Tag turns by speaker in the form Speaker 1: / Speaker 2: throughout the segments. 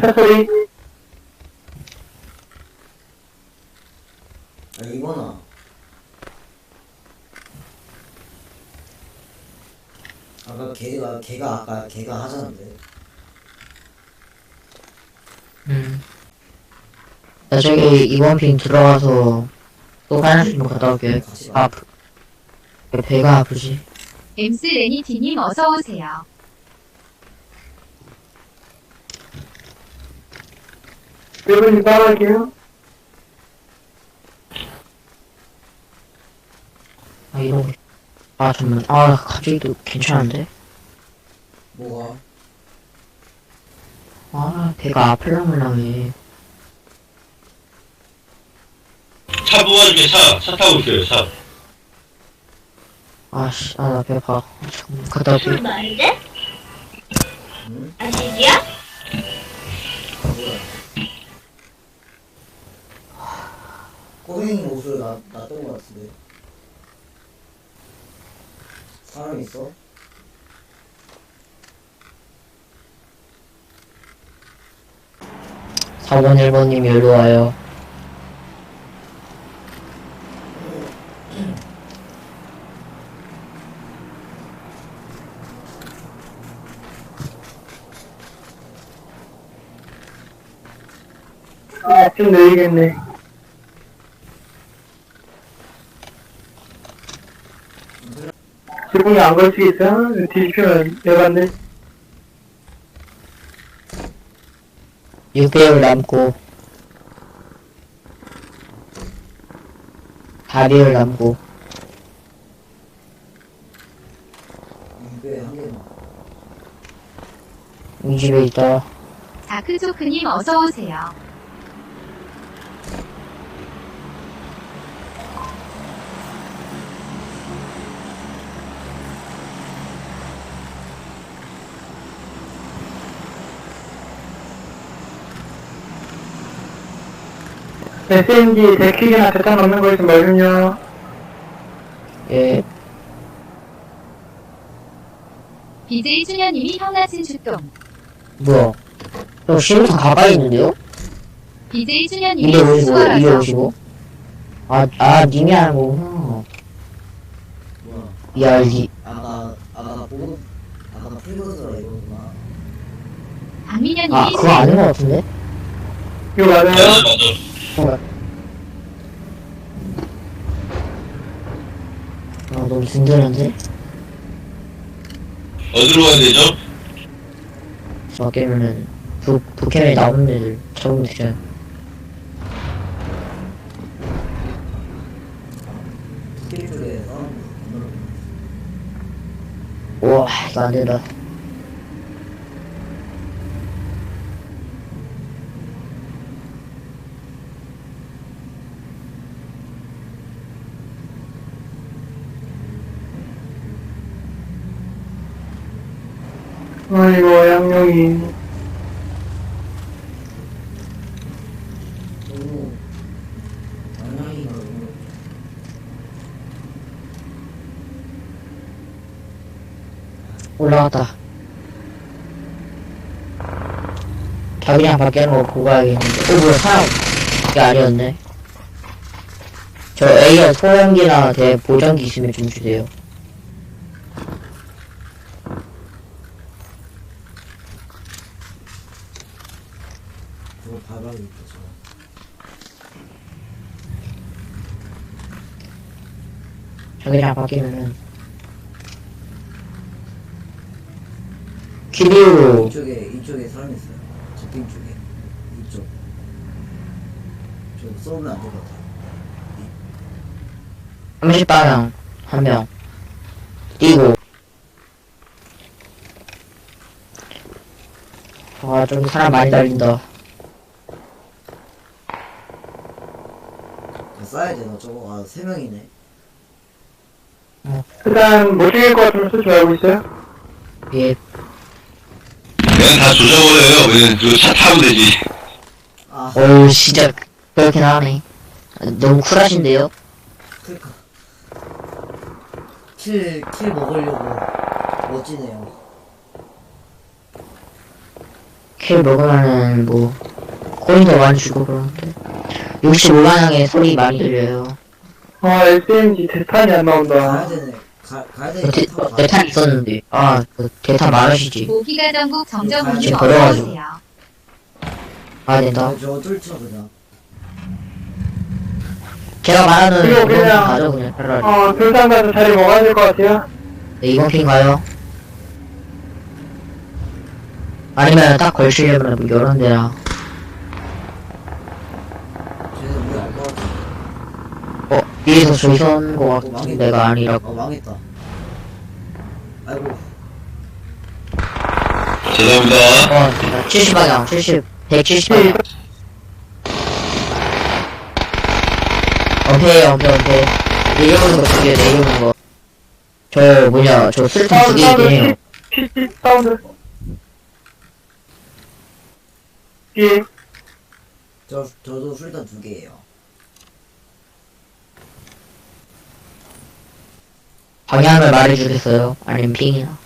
Speaker 1: 차 소리.
Speaker 2: 아 이거나 아까 걔가 걔가 아까 걔가 하자는데
Speaker 3: 음. 나 저기 이번 핑 들어가서 또 화장실 좀 갔다 올게.
Speaker 2: 같이 가.
Speaker 3: 아프. 왜 배가 아프지?
Speaker 4: 엠스 레니티님 어서 오세요.
Speaker 1: 일본님 따라갈게요.
Speaker 3: 아, 이런 거. 아, 잠만. 아, 갑자기 또 괜찮은데?
Speaker 2: 뭐가
Speaker 3: 아, 배가 아플랑말랑해.
Speaker 5: 차 뽑아줄게, 차. 차 타고 있어요, 차.
Speaker 3: 아씨, 아, 나 배아파. 아, 잠깐만, 갔다 올게.
Speaker 6: 술?
Speaker 2: 응?
Speaker 6: 아직이야?
Speaker 2: 꼬맹이 옷을 나, 놨던 것 같은데 사람 있어?
Speaker 3: 사 4번, 1번님 여기로 와요.
Speaker 1: 아, 좀 내리겠네. 지붕이 안 걸치겠어요? 뒤집히면 내봤네.
Speaker 3: 6배율 남고. 4배율 남고.
Speaker 2: 입에 한 개만
Speaker 3: 이 집에 있다.
Speaker 4: 다크조크님 어서오세요.
Speaker 1: SMG 데킥이나 대탄 넣는 거 있으면 말 좀요.
Speaker 3: 예.
Speaker 4: BJ 준현님이 형나친 출동.
Speaker 3: 뭐야. 저 시무탄 가까이 있는데요?
Speaker 4: BJ 준현님이
Speaker 3: 255,
Speaker 4: 수고하셔.
Speaker 3: 255. 아, 아, 님이 하는 거구나.
Speaker 2: 뭐야
Speaker 3: BRD.
Speaker 2: 아까 아까 보고 아까 풀거드라 이거구나
Speaker 4: 박민현님이
Speaker 3: 아, 그거 아닌 것 같은데?
Speaker 1: 이거 맞아요?
Speaker 5: 맞아. 아,
Speaker 3: 너무 든든한데?
Speaker 5: 어디로 가야 되죠?
Speaker 3: 저 깨면은, 북, 북캠에 나오는 애들
Speaker 2: 사람 건너는
Speaker 3: 우와, 된다.
Speaker 1: 아이고, 양용이.
Speaker 2: 너무 양양이가 너무
Speaker 3: 올라갔다. 자기장 밖에는 거 보고 가야겠는데. 어, 뭐야, 사람. 이게 아니었네. 저 A가 소형기나 대 보정기 있으면 좀 주세요.
Speaker 2: 그거 바닥에 있다 저
Speaker 3: 자기장 바뀌면은. 키리우,
Speaker 2: 이쪽에 이쪽에 사람 있어요 저빙 쪽에 이쪽 저 쏘면 안 될 것 같아요
Speaker 3: 30방향, 한 명. 뛰고. 아, 좀 사람 많이 달린다.
Speaker 2: 저 쏴야 되나 저거 아세 명이네
Speaker 1: 일단, 못 죽일 것 같으면 쏘지 말고 있어요.
Speaker 3: 예,
Speaker 5: 그냥 다 조져버려요. 그냥 그차 타면 되지.
Speaker 2: 아
Speaker 3: 어우, 진짜, 그렇긴 하네. 너무 쿨하신데요?
Speaker 2: 그니까 킬, 킬 먹으려고 멋지네요
Speaker 3: 킬 먹으면은 뭐 코인도 많이 주고 그러는데 65만원의 소리 많이 들려요
Speaker 1: 아, SMG 대탄이 안 나온다.
Speaker 2: 되네. 가, 가야
Speaker 3: 그
Speaker 2: 되니까
Speaker 3: 대,
Speaker 2: 타고 가야
Speaker 3: 대탄
Speaker 2: 돼.
Speaker 3: 있었는데 아그 대탄 많으시지
Speaker 4: 모기가 전국 정정훈님
Speaker 3: 지금 걸어가지고.
Speaker 4: 어서오세요.
Speaker 3: 가야 된다
Speaker 2: 아, 저거 뚫쳐 그냥.
Speaker 3: 제가 말하는 이번 핑
Speaker 1: 그냥-
Speaker 3: 가죠 그냥 차라리
Speaker 1: 어, 둘상 가서 자리 먹어야 될 것 같아요.
Speaker 3: 네, 이번 핑 가요 아니면 딱 걸치려면 뭐 이런 데나
Speaker 2: 쟤는 우리 알것 같아.
Speaker 3: 어 위에서 저기 선거 같은 데가 아니라고
Speaker 2: 어, 망했다. 아이고.
Speaker 5: 죄송합니다.
Speaker 3: 어 70 방향 70 170방향 엄폐 엄폐 엄폐 내려오는 거 두개 내려오는 거 저 뭐냐 저 쓸탄 두개 있긴 해요
Speaker 1: 피치 사운드. 뒤에.
Speaker 2: 저, 저도 술단 두 개예요.
Speaker 3: 방향을 말해주겠어요 아니면 핑이나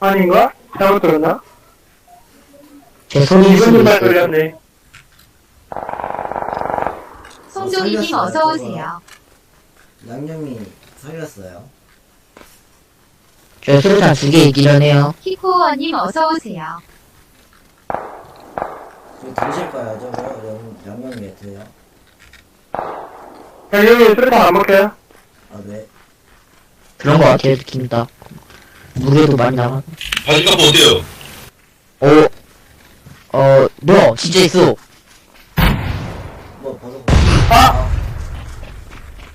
Speaker 1: 아닌가? 잘못 들었나?
Speaker 3: 제 소리일 수도
Speaker 1: 말
Speaker 3: 있어요
Speaker 1: 돌렸네.
Speaker 4: 송종희님
Speaker 2: 살렸어요,
Speaker 4: 어서오세요.
Speaker 2: 양념이 살렸어요.
Speaker 3: 저 술탄 두 개 있기는 해요
Speaker 4: 키코어님 어서 오세요.
Speaker 2: 저기 드실 거예요, 저거. 양, 양념 매트요.
Speaker 1: 여기 수류탄 안 먹혀요?
Speaker 2: 아, 네.
Speaker 3: 그런 거 같아요 느낌 딱 무게도 많이 나가
Speaker 5: 바지값 어때요?
Speaker 3: 어, 어, 뭐야, 진짜 있어.
Speaker 2: 뭐.
Speaker 1: 아!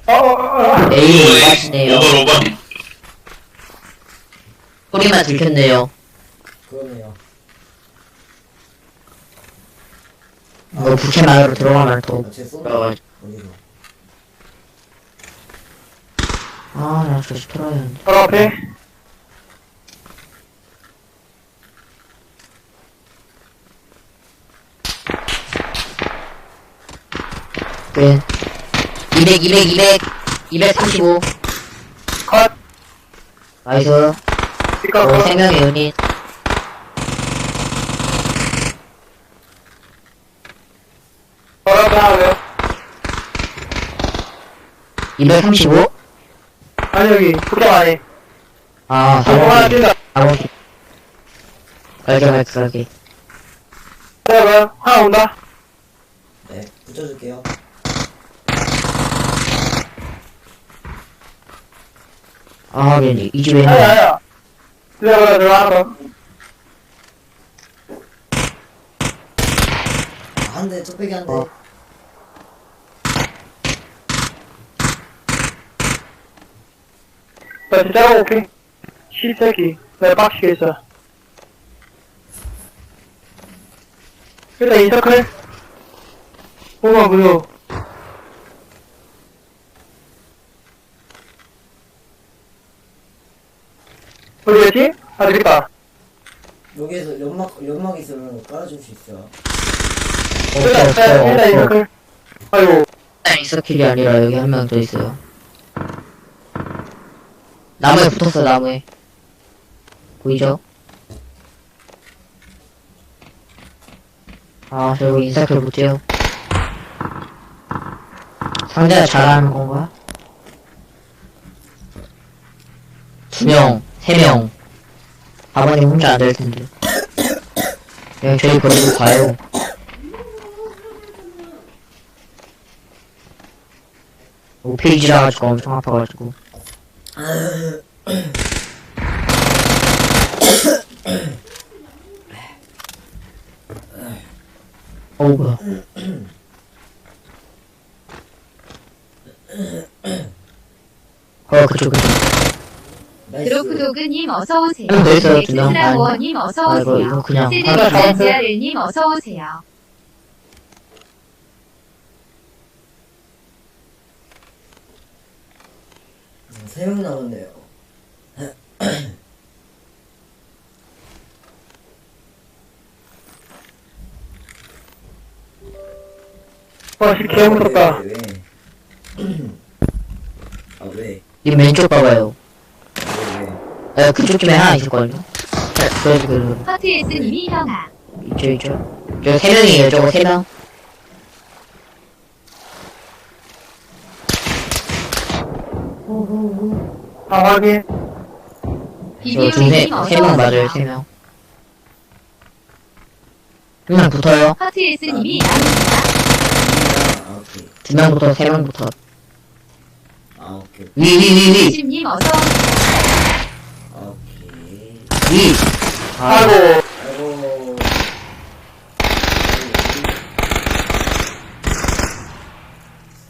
Speaker 1: 어, 어, 어.
Speaker 3: 에이, 맛이네요.
Speaker 5: 오발 오발.
Speaker 3: 소리만 들켰네요.
Speaker 2: 그러네요.
Speaker 3: 뭐, 부캐만으로 들어가면 더,
Speaker 2: 아.
Speaker 3: 들어가지.
Speaker 2: 어디서?
Speaker 3: 아, 나 저기 털어야 하는데.
Speaker 1: 바로 앞에.
Speaker 3: 끝. 200, 200, 200, 235.
Speaker 1: 컷.
Speaker 3: 나이스. 어,
Speaker 1: 피카 컷.
Speaker 3: 생명의 유닛.
Speaker 1: 바로 앞에 하나 왜요?
Speaker 3: 235?
Speaker 1: 아니, 여기. 부탁 안 해.
Speaker 3: 아,
Speaker 1: 저거 하나
Speaker 3: 4번기.
Speaker 1: 뛴다.
Speaker 3: 4번기. 갈게, 갈게, 갈게.
Speaker 1: 기다려봐요. 하나 온다.
Speaker 2: 네, 붙여줄게요.
Speaker 3: 아, 미안해. 이 집에
Speaker 1: 아니,
Speaker 3: 있네.
Speaker 1: 아니야. 기다려봐요. 내가 하나 더.
Speaker 2: 아, 한 대, 뚝배기 한 대.
Speaker 3: 어.
Speaker 1: 나 진짜 하고 올게. 시새끼. 내가 빡치게 했어. 일단 인터클. 오마 무효. 어디였지? 아, 있다.
Speaker 2: 여기에서 연막, 연막 있으면 깔아줄 수.
Speaker 3: 없어,
Speaker 1: 일단, 일단, 일단. 인터클. 아이고.
Speaker 3: 일단 인서킬이 아니라 여기 한 명 더 있어요. 나무에 붙었어, 나무에. 보이죠? 아, 저 이거 인서킬 못해요. 상대가 잘하는 건가? 두 명, 세 명. 아버님 혼자 안 될 텐데. 그냥 저희 버리고 가요. 오페이지라 가지고 엄청 아파가지고. 어우 뭐야. 어 그쪽 그쪽.
Speaker 4: 드로프도그님 어서 오세요.
Speaker 3: 한명더 있어요, 두 명.
Speaker 4: 엑스트라워님
Speaker 3: 아이고
Speaker 4: 어서오세요.
Speaker 3: 이거 그냥
Speaker 1: 하나 잡았어요.
Speaker 4: 세드리자지아를님 어서 오세요.
Speaker 2: 세 명 남았네요.
Speaker 1: 와, 씨, 개 무섭다.
Speaker 2: 왜, 왜? 아, 왜?
Speaker 3: 이 왼쪽 봐봐요.
Speaker 2: 왜, 왜?
Speaker 3: 에 그쪽 집에 하나 있을걸요. 네, 그래도 그
Speaker 4: 허트에스님이 형아.
Speaker 3: 있죠, 있죠. 저거 세 명이에요, 저거 세 명.
Speaker 1: 확인.
Speaker 3: 저 중세, 님세명 맞아요.
Speaker 4: 세
Speaker 3: 명. 한 명 붙어요.
Speaker 4: 하트 S님이 나옵니다.
Speaker 2: 아 오케이
Speaker 3: 두명 붙어, 세명 붙어.
Speaker 2: 아 오케이
Speaker 3: 위, 위, 위, 위,
Speaker 4: 주심님 어서 오세요.
Speaker 2: 아 오케이
Speaker 3: 위. 아,
Speaker 1: 아이고.
Speaker 2: 아이고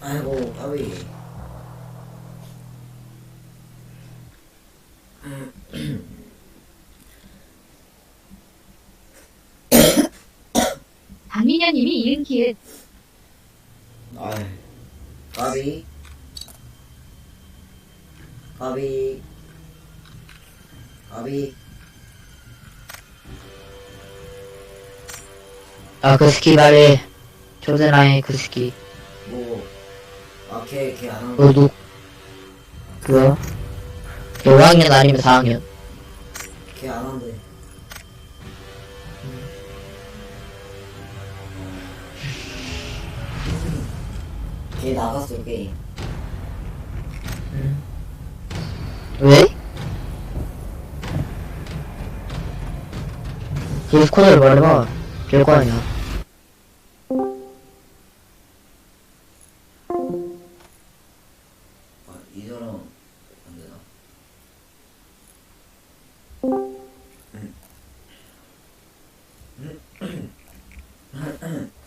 Speaker 2: 아이고 까비
Speaker 4: 박민현님이 이은 키읔.
Speaker 2: 아이 까비 까비 까비
Speaker 3: 아, 그 스키 말해. 조세라의 그 스키.
Speaker 2: 뭐 아 걔 걔안 하는
Speaker 3: 그거 누, 그거. 5학년 아니면 4학년.
Speaker 2: 걔안 한대 나갔어 게임
Speaker 3: 왜? 디스코드를 말해봐. 될 거 아니야.
Speaker 2: 아 이전은 안 되나 아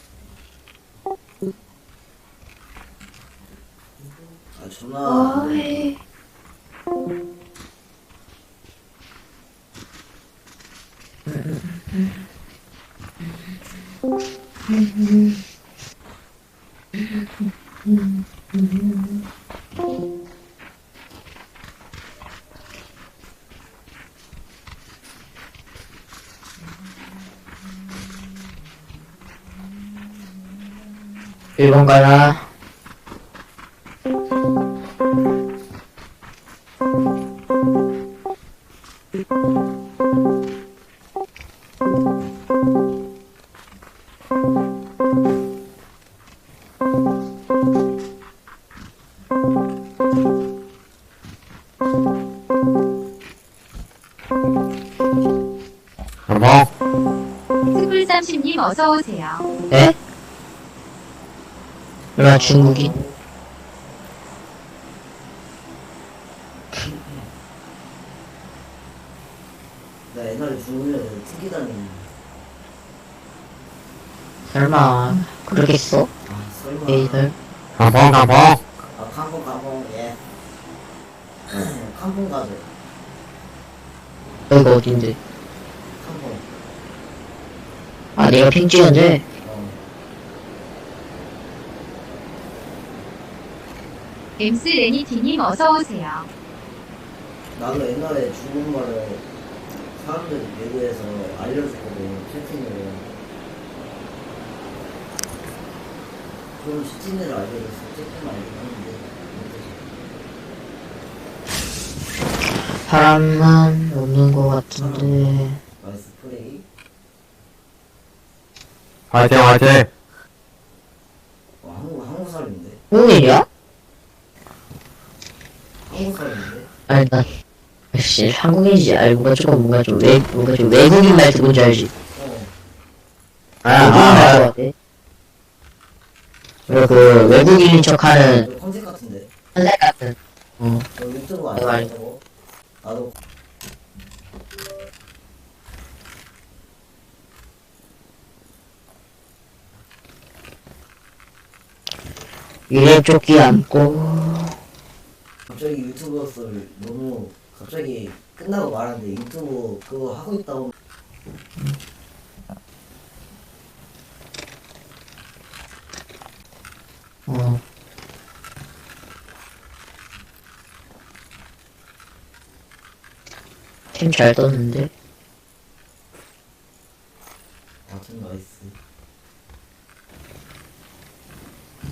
Speaker 3: 1번 가라. 어?
Speaker 4: 스물 삼십님 어서 오세요.
Speaker 3: 네? 얼마 중국인?
Speaker 2: 나 옛날에 특기 다니는
Speaker 3: 설마, 그러겠어?
Speaker 2: 아 설마
Speaker 3: 에이들.
Speaker 5: 가봉, 가봉.
Speaker 2: 아 칸봉 칸봉 예 칸봉 가죠
Speaker 3: 여기가 어딘데?
Speaker 2: 칸봉
Speaker 3: 아, 내가 핑 찍었는데?
Speaker 2: 어
Speaker 4: 엠스 레니티님 어서오세요.
Speaker 2: 나도 옛날에 중국말을 사람들 외국에서 알려줬거든 채팅으로 그럼 시티를 알려줬어 채팅 알려줬 하는데
Speaker 3: 사람만 없는 것 같은데.
Speaker 2: 나이스 플레이
Speaker 5: 화이팅, 화이팅.
Speaker 2: 어, 한국 한국 사람인데
Speaker 3: 홍일이야? 아니, 난, 역시 한국인이지 알고 조금 뭔가 좀 외, 뭔가 좀 외국인 말 듣은 줄 알지.
Speaker 2: 어
Speaker 5: 아, 아,
Speaker 3: 말것 같아. 그리고 그 외국인인 척 하는
Speaker 2: 너 컨셉 같은데
Speaker 3: 한살 같은. 어.
Speaker 2: 너 유튜브 안
Speaker 3: 내가
Speaker 2: 해? 저거 나도
Speaker 3: 이래 쫓기 않고.
Speaker 2: 갑자기 유튜버를 너무 갑자기 끝나고 말하는데 유튜브 그거 하고 있다고
Speaker 3: 어. 팀잘 떴는데?
Speaker 2: 아참 나이스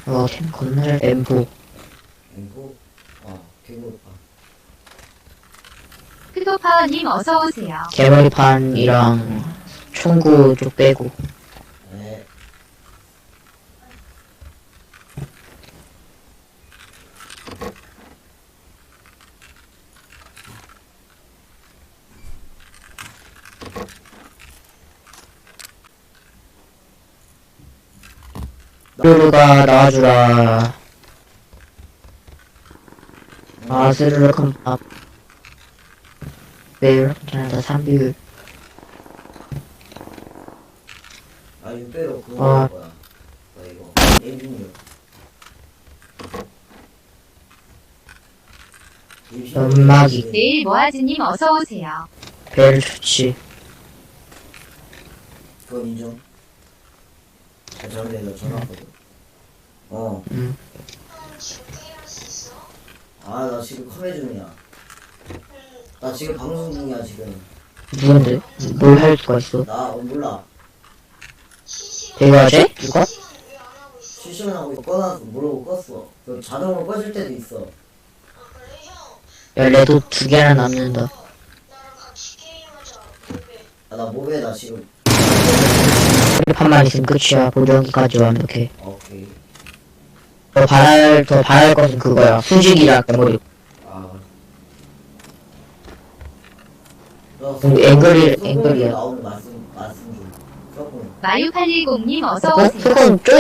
Speaker 3: 어, 잘, M4.
Speaker 2: 그리고 아 개구르파
Speaker 4: 크토파워님 어서 오세요.
Speaker 3: 개머리판이랑 총구 쪽 빼고.
Speaker 2: 네.
Speaker 3: 르르가 나와주라. 아, 스르르 컴밥. 매일 괜찮다, 3비율.
Speaker 2: 아, 그거
Speaker 3: 아.
Speaker 2: 거야. 나 이거. 엔진이요.
Speaker 3: 연막이.
Speaker 4: 내일 모아즈님 어서 오세요.
Speaker 3: 벨 좋지.
Speaker 2: 그건 인정. 아, 저번에 나 전화 왔거든. 어.
Speaker 3: 응.
Speaker 2: 아, 나 지금 컴해 중이야. 나 지금 방송 중이야, 지금.
Speaker 3: 누군데? 뭘 할 수가 있어?
Speaker 2: 나, 어, 몰라.
Speaker 3: 쟤? 누가?
Speaker 2: 실시간 하고 이거 꺼놔서 모르고 껐어. 그 자동으로 꺼질 때도 있어.
Speaker 3: 야, 레도 두 개나 남는다.
Speaker 2: 아, 나 모베, 나 지금.
Speaker 3: 판만 있으면 끝이야. 보정기까지 완벽해.
Speaker 2: 오케이.
Speaker 3: 더 바랄, 더 바랄 것은 그거야. 수직이라, 메모리.
Speaker 2: 아. 너
Speaker 3: 음,
Speaker 2: 앵글이-
Speaker 3: 앵글이야.
Speaker 2: 나오는 말씀, 말씀 좀. 조금.
Speaker 4: 마유810님 어서
Speaker 3: 어?
Speaker 4: 오세요.
Speaker 3: 그건 쪼이